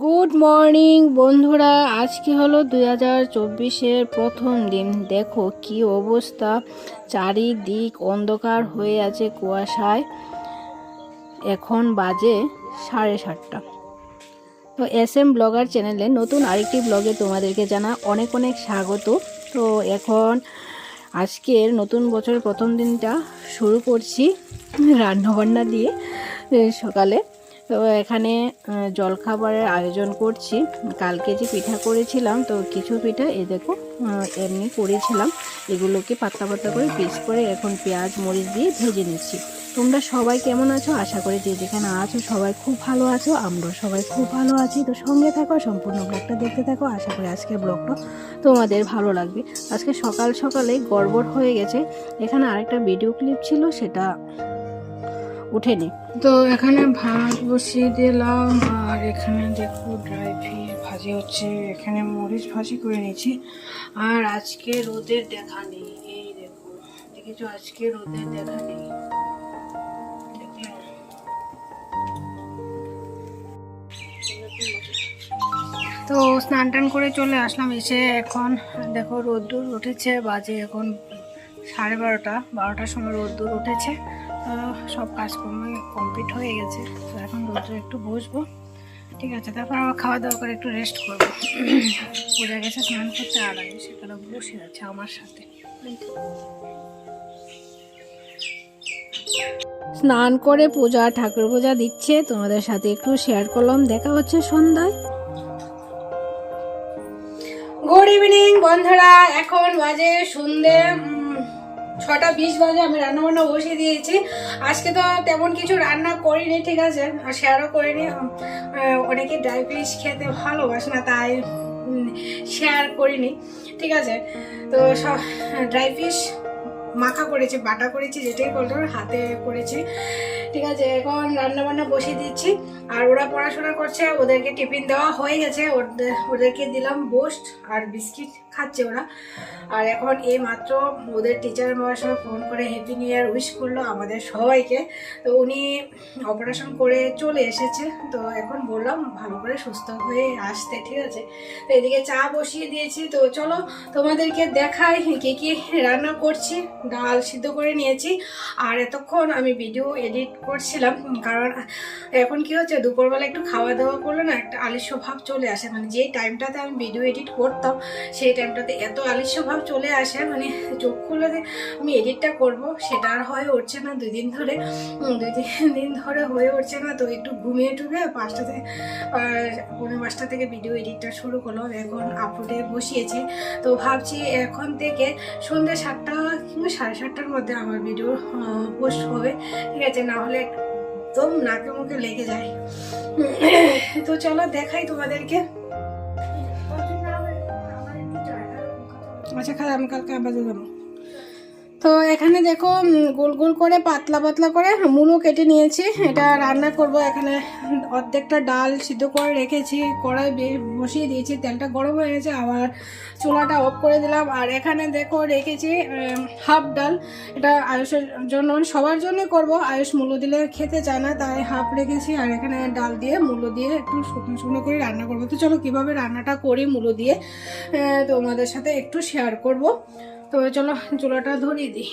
Good morning বন্ধুরা। আজকে হলো দুই হাজার চব্বিশের প্রথম দিন। দেখো কি অবস্থা। চারিদিক অন্ধকার হয়ে আছে কুয়াশায়। এখন বাজে সাড়ে সাতটা। তো এস এম ব্লগার চ্যানেলে নতুন আরেকটি ব্লগে তোমাদেরকে জানা অনেক অনেক স্বাগত। তো এখন আজকের নতুন বছরের প্রথম দিনটা শুরু করছি রান্নাবান্না দিয়ে সকালে। তো এখানে জলখাবারের আয়োজন করছি। কালকে যে পিঠা করেছিলাম, তো কিছু পিঠা এ দেখো এমনি করেছিলাম। এগুলোকে পাতলা পাতলা করে পিস করে এখন পেঁয়াজ, মরিচ দিয়ে ভেজে নিচ্ছি। তোমরা সবাই কেমন আছো? আশা করি যে যেখানে আছো, সবাই খুব ভালো আছো। আমরা সবাই খুব ভালো আছি। তো সঙ্গে থাকো, সম্পূর্ণ ব্লগটা দেখতে থাকো। আশা করি আজকের ব্লগটা তোমাদের ভালো লাগবে। আজকে সকাল সকালে গড়বড় হয়ে গেছে। এখানে আরেকটা ভিডিও ক্লিপ ছিল, সেটা উঠেনি তো এখানে ভাত বসিয়ে দিলাম, আর এখানে দেখো ড্রাই ফিশ ভাজি হচ্ছে। এখানে মরিচ ভাজি করে নিয়েছি। আর আজকে রোদের দেখা নেই। এই দেখো, দেখেছ আজকে রোদের দেখা নেই? তো স্নান টান করে চলে আসলাম, এসে এখন দেখো রোদ্দুর উঠেছে, বাজে এখন সাড়ে বারোটা। বারোটার সময় রোদ্দুর উঠেছে। সব কাজকর্ম কমপ্লিট হয়ে গেছে। তো এখন রোদ্দুর একটু বসবো। ঠিক আছে তারপর আবার খাওয়া দাওয়া করে একটু রেস্ট করব। পূজা গেছে স্নান করতে আর আমি সেখানে বসে আছে আমার সাথে। স্নান করে পূজা ঠাকুর পূজা দিচ্ছে। তোমাদের সাথে একটু শেয়ার করলাম। দেখা হচ্ছে সন্ধ্যায়। গুড ইভিনিং বন্ধুরা। এখন বাজে সন্ধে উম, ছটা বিশ বাজে আমি রান্না বান্না বসিয়ে দিয়েছি। আজকে তো তেমন কিছু রান্না করিনি, ঠিক আছে? আর শেয়ারও করিনি। অনেকে ড্রাই ফিশ খেতে ভালোবাসে না, তাই শেয়ার করিনি, ঠিক আছে? তো সব ড্রাই ফিশ মাখা করেছি, বাটা করেছি, যেটাই বলতো হাতে করেছি, ঠিক আছে? এখন রান্না বান্না বসিয়ে দিচ্ছি। আর ওরা পড়াশোনা করছে, ওদেরকে টিফিন দেওয়া হয়ে গেছে ওদের ওদেরকে দিলাম বোস্ট আর বিস্কিট। খাচ্ছে ওরা। আর এখন এই মাত্র ওদের টিচার সঙ্গে ফোন করে হ্যাপি নিউ ইয়ার উইশ করল আমাদের সবাইকে। তো উনি অপারেশন করে চলে এসেছে। তো এখন বললাম ভালো করে সুস্থ হয়ে আসতে, ঠিক আছে? তো এদিকে চা বসিয়ে দিয়েছি। তো চলো তোমাদেরকে দেখাই কি কি রান্না করছি। ডাল সিদ্ধ করে নিয়েছি। আর এতক্ষণ আমি ভিডিও এডিট করছিলাম। কারণ এখন কি হচ্ছে, দুপুরবেলা একটু খাওয়া দাওয়া করলে না একটা আলিস্য ভাব চলে আসে। মানে যেই টাইমটাতে আমি ভিডিও এডিট করতাম, সেই টাইমটাতে এত আলিস্য ভাব চলে আসে মানে চোখ খুলে আমি এডিটটা করব, সেটা আর হয়ে উঠছে না। দুই দিন ধরে দুই তিন দিন ধরে হয়ে উঠছে না, তো একটু ঘুমিয়ে টুবে পাঁচটা থেকে পনেরো পাঁচটা থেকে ভিডিও এডিটটা শুরু করলাম। এখন আপলোডে বসিয়েছি। তো ভাবছি এখন থেকে সন্ধ্যে সাতটা কিংবা সাড়ে সাতটার মধ্যে আমার ভিডিও পোস্ট হবে, ঠিক আছে? না হলে একদম নাকে মুখে লেগে যায়। তো চলো দেখাই তোমাদেরকে। আচ্ছা খাই আমি কালকে আবার যাব। তো এখানে দেখো গোল গোল করে, পাতলা পাতলা করে মূলো কেটে নিয়েছি। এটা রান্না করব এখানে। অর্ধেকটা ডাল সিদ্ধ করে রেখেছি, কড়াই বসিয়ে দিয়েছি, তেলটা গরম হয়ে গেছে, আবার চুলাটা অফ করে দিলাম। আর এখানে দেখো, রেখেছি হাফ ডাল। এটা আয়ুষের জন্য, সবার জন্যই করব। আয়ুষ মূলো দিলে খেতে চায় না, তাই হাফ রেখেছি। আর এখানে ডাল দিয়ে মূলো দিয়ে একটু শুকনো শুকনো করে রান্না করব। তো চলো, কীভাবে রান্নাটা করি মূলো দিয়ে তোমাদের সাথে একটু শেয়ার করব। তো চলো চুলাটা ধরিয়ে দিই।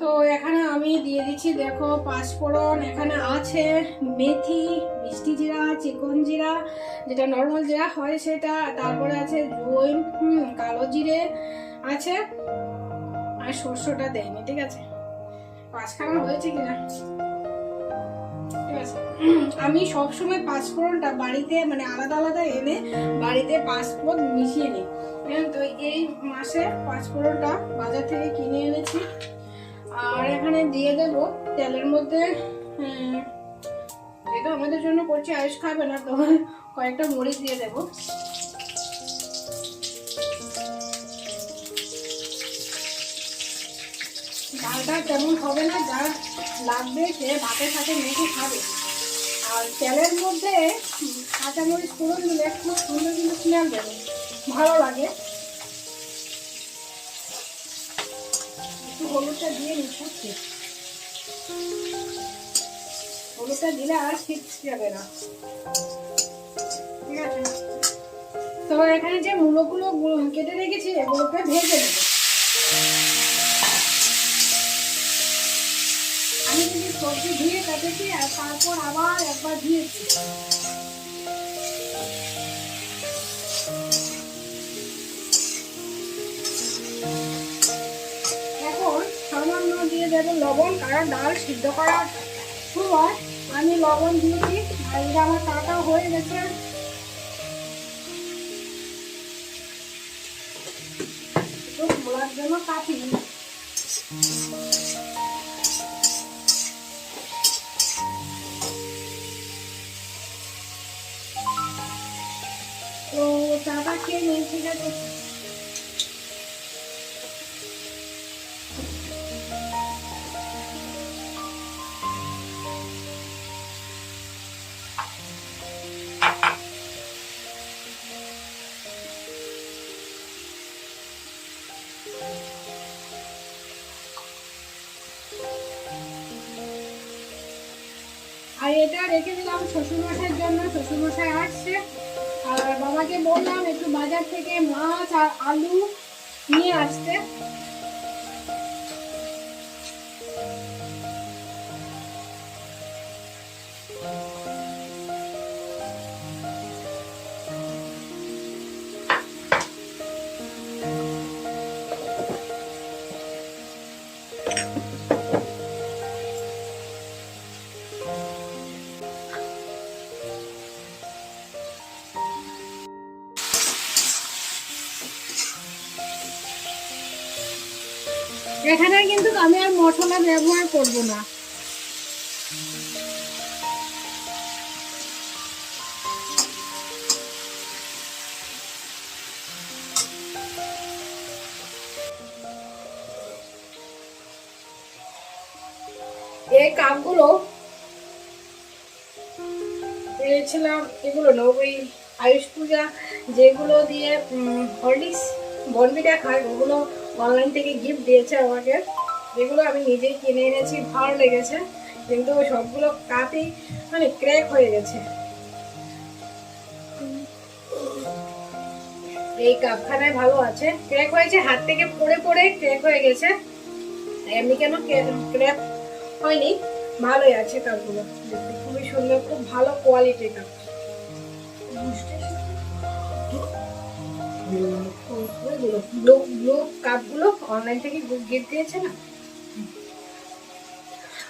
তো এখানে আমি দিয়ে দিচ্ছি, দেখো, পাঁচফোড়ন, এখানে আছে মেথি, মিষ্টি জিরা, চিকন জিরা, যেটা নর্মাল জিরা হয় সেটা, তারপরে আছে জৈন কালো জিরে আছে, আর সর্ষটা দেয়নি, ঠিক আছে? পাঁচখানা হয়েছে কিনা? আছে। আমি সবসময় পাঁচফোড়নটা বাড়িতে মানে আলাদা আলাদা এনে বাড়িতে পাঁচফোড়ন মিশিয়ে নিই। তো, এই মাসে পাঁচফোড়নটা বাজার থেকে কিনে এনেছি। আর এখানে দিয়ে দেব তেলের মধ্যে এটা আমাদের জন্য করছি, আয়ুষ খাবে না, তো কয়েকটা মরিচ দিয়ে দেব। ডালটা তেমন হবে না, যা লাগবে সে ভাতের সাথে মেখে খাবে। আর তেলের মধ্যে কাঁচামরিচ ফোড়ন দিলে খুব সুন্দর কিন্তু স্মেল দেবে। ভালো লাগে। একটু হলুদটা দিয়ে নিচ্ছি হলুদটা দিলে আর শীত যাবে না। ঠিক আছে? তো এখানে যে মূলগুলো কেটে রেখেছি, এগুলোকে ভেজে নেব। তারপর আবার একবার ধুয়েছি এখন সামান্য দিয়ে দেবো লবণ কারণ ডাল সিদ্ধ করার সময় আমি লবণ দিয়েছি, আর আমার কাটা হয়ে গেছে। একটু মোলার জন্য কাটি চাটা খেয়ে নিই ঠিক আছে আর এটা রেখে দিলাম শ্বশুরমশাইয়ের জন্য। শ্বশুরমশাই আসছে। বললাম একটু বাজার থেকে মাছ আর আলু নিয়ে আসতে। আমি আর মশলা ব্যবহার করব না। এই কাপগুলো পেয়েছিলাম এগুলো না, ওই আয়ুষ পূজা যেগুলো দিয়ে হরলিক্স বনবিটা খায়, ওগুলো অনলাইন থেকে গিফট দিয়েছে আমাকে। যেগুলো আমি নিজেই কিনে এনেছি, ভালো লেগেছে। কিন্তু সবগুলো কাপই মানে ক্র্যাক হয়ে গেছে। এই কাপখানায় ভালো আছে। ক্র্যাক হয়েছে, হাত থেকে পড়ে পড়ে ক্র্যাক হয়ে গেছে। এমনি কেন ক্র্যাক হয়নি? ভালোই আছে কাপগুলো। দেখতে খুবই সুন্দর, খুব ভালো কোয়ালিটির কাপ। ব্লু কাপগুলো অনলাইন থেকে গিফট দিয়েছে না?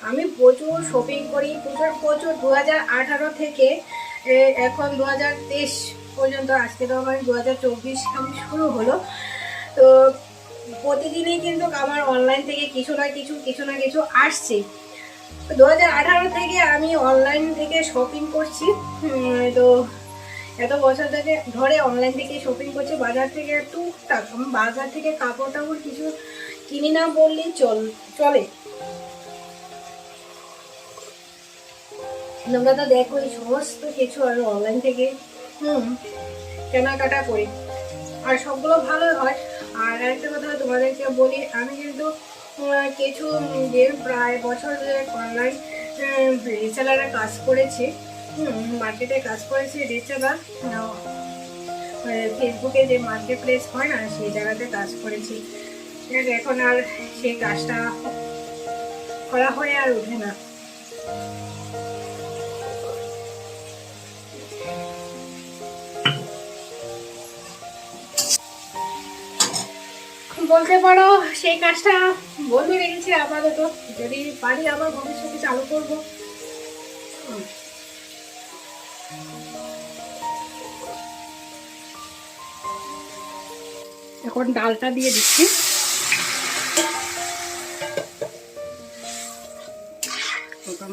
আমি প্রচুর শপিং করি, প্রচুর প্রচুর। দু হাজার আঠারো থেকে এখন দু হাজার তেইশ পর্যন্ত, আজকে তো আমার দু হাজার চব্বিশ আমি শুরু হলো। তো প্রতিদিনই কিন্তু আমার অনলাইন থেকে কিছু না কিছু কিছু না কিছু আসছে। দু হাজার আঠারো থেকে আমি অনলাইন থেকে শপিং করছি। তো এত বছর থেকে ধরে অনলাইন থেকে শপিং করছি। বাজার থেকে টুকটাক, বাজার থেকে কাপড় টাপড় কিছু কিনি না বললেই চল, চলে। তোমরা তো দেখো, এই সমস্ত কিছু আমি অনলাইন থেকে, হুম, কেনাকাটা করি। আর সবগুলো ভালো হয়। আর একটা কথা তোমাদেরকে বলি, আমি কিন্তু কিছু যে প্রায় বছর ধরে অনলাইন রিসেলারে কাজ করেছি মার্কেটে কাজ করেছি রিসেলার ফেসবুকে যে মার্কেট প্লেস হয় না, সেই জায়গাতে কাজ করেছি। এখন আর সেই কাজটা করা হয়ে আর ওঠে না। বলতে পারো, সেই কাজটা বন্ধ রেখেছি আপাতত। যদি পারি আবার ভবিষ্যতে চালু করব। এখন ডালটা দিয়ে দিচ্ছি।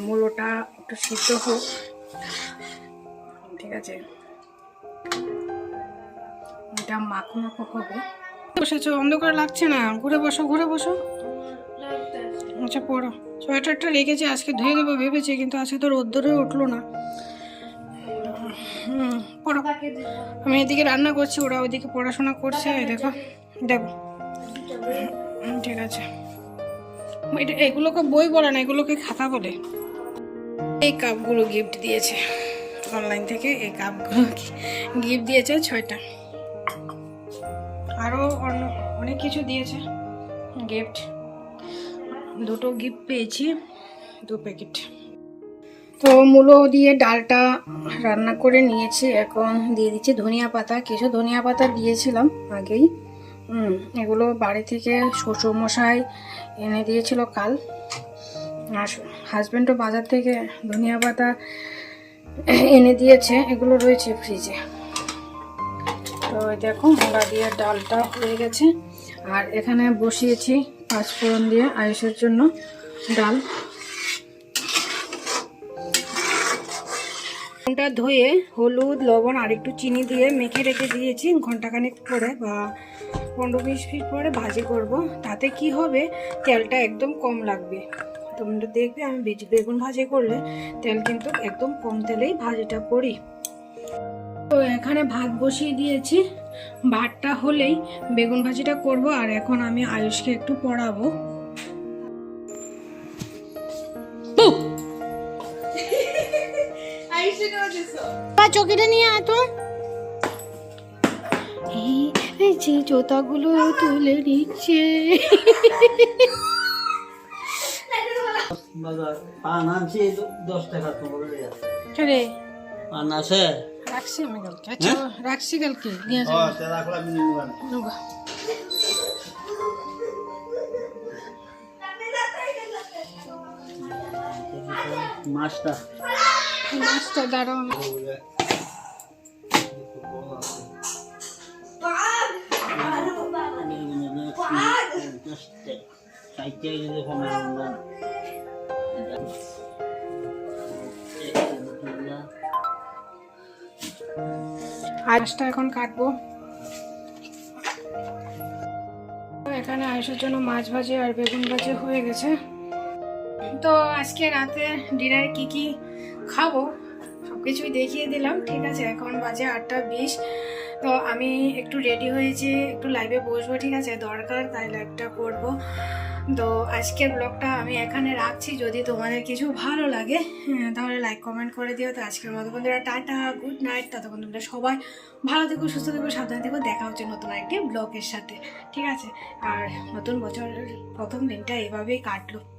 মূলোটা একটু সিদ্ধ হোক। ঠিক আছে। এটা মাখো মাখো হবে। বসেছো? অন্ধকার লাগছে না। ঘুরে বসো ঘুরে বসো। আচ্ছা পড়ো। সোয়েটারটা রেখেছি, আজকে ধুয়ে দেবো ভেবেছি, কিন্তু আজকে তো রোদ্দুরে উঠল না। পড়ো। আমি এদিকে রান্না করছি, ওরা ওইদিকে পড়াশোনা করছে দেখো। দেখো ঠিক আছে। এটা এগুলোকে বই বলে না, এগুলোকে খাতা বলে। এই কাপগুলো গিফট দিয়েছে। অনলাইন থেকে এই কাপগুলো গিফট দিয়েছে ছয়টা আরও অন্য অনেক কিছু দিয়েছে। গিফট দুটো গিফট পেয়েছি, দু প্যাকেট তো মূলো দিয়ে ডালটা রান্না করে নিয়েছি, এখন দিয়ে দিচ্ছি ধনিয়া পাতা। কিছু ধনিয়া পাতা দিয়েছিলাম আগেই। এগুলো বাড়ি থেকে শ্বশুরমশাই এনে দিয়েছিল কাল। আর হাজব্যান্ডও বাজার থেকে ধনিয়া পাতা এনে দিয়েছে, এগুলো রয়েছে ফ্রিজে তো দেখো মোলা দিয়ে ডালটা হয়ে গেছে। আর এখানে বসিয়েছি পাঁচফোড়ন দিয়ে আয়ুষের জন্য ডাল। ফোনটা ধুয়ে হলুদ, লবণ আর একটু চিনি দিয়ে মেখে রেখে দিয়েছি। ঘন্টাখানেক পরে বা পনেরো বিশ মিনিট পরে ভাজি করব। তাতে কি হবে? তেলটা একদম কম লাগবে। তোমরা দেখবে আমি বেগুন ভাজি করলে তেল কিন্তু একদম কম তেলেই ভাজিটা করি। তো এখানে ভাত বসিয়ে দিয়েছি। ভাতটা হলেই বেগুন ভাজিটা করব আর এখন আমি আয়ুষকে একটু পড়াবো। চকিটা নিয়ে আয় তো। যে জোতাগুলো তুলে নিচ্ছে। পান দশ টাকা তোমার রে পান আছে? রাখছি আমি কালকে আচ্ছা রাখছি কালকে নিয়ে যাব। মাছটা মাছটা দাঁড়াও মাছটা এখন কাটবো। এখানে আয়ুষের জন্য মাছ ভাজি আর বেগুন ভাজি হয়ে গেছে। তো আজকে রাতে ডিনারে কি কি খাব সব কিছুই দেখিয়ে দিলাম, ঠিক আছে? এখন বাজে আটটা বিশ। তো আমি একটু রেডি হয়েছি, একটু লাইভে বসবো, ঠিক আছে? দরকার তাই লাইভটা করব। তো আজকের ব্লগটা আমি এখানে রাখছি। যদি তোমাদের কিছু ভালো লাগে হ্যাঁ, তাহলে লাইক কমেন্ট করে দিও। তো আজকের মতো বন্ধুরা টাটা গুড নাইট ততক্ষণ তোমরা সবাই ভালো থেকো সুস্থ থেকো সাবধানে থেকো। দেখা হচ্ছে নতুন একটি ব্লগের সাথে। ঠিক আছে? আর নতুন বছরের প্রথম দিনটা এভাবেই কাটলো।